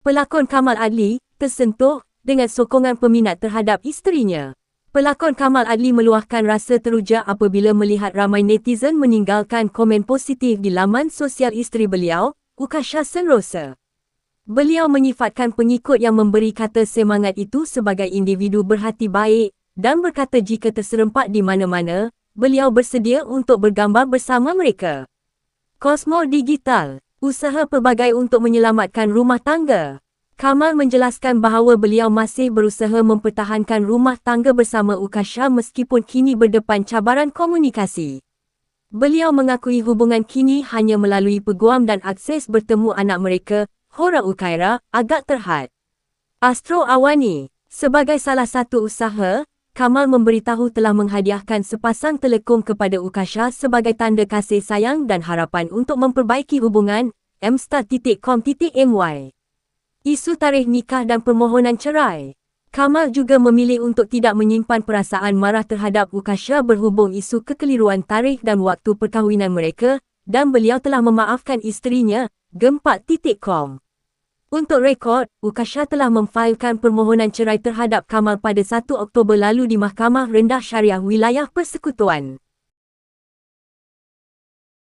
Pelakon Kamal Adli tersentuh dengan sokongan peminat terhadap isterinya. Pelakon Kamal Adli meluahkan rasa teruja apabila melihat ramai netizen meninggalkan komen positif di laman sosial isteri beliau, Ukasha Senrosa. Beliau menyifatkan pengikut yang memberi kata semangat itu sebagai individu berhati baik dan berkata jika terserempak di mana-mana, beliau bersedia untuk bergambar bersama mereka. Kosmo Digital, usaha pelbagai untuk menyelamatkan rumah tangga. Kamal menjelaskan bahawa beliau masih berusaha mempertahankan rumah tangga bersama Ukasha meskipun kini berdepan cabaran komunikasi. Beliau mengakui hubungan kini hanya melalui peguam dan akses bertemu anak mereka, Hora Ukaira, agak terhad. Astro Awani, sebagai salah satu usaha, Kamal memberitahu telah menghadiahkan sepasang telekom kepada Ukasha sebagai tanda kasih sayang dan harapan untuk memperbaiki hubungan mstart.com.my. Isu tarikh nikah dan permohonan cerai. Kamal juga memilih untuk tidak menyimpan perasaan marah terhadap Ukasha berhubung isu kekeliruan tarikh dan waktu perkahwinan mereka dan beliau telah memaafkan isterinya, gempak.com. Untuk rekod, Ukasha telah memfailkan permohonan cerai terhadap Kamal pada 1 Oktober lalu di Mahkamah Rendah Syariah Wilayah Persekutuan.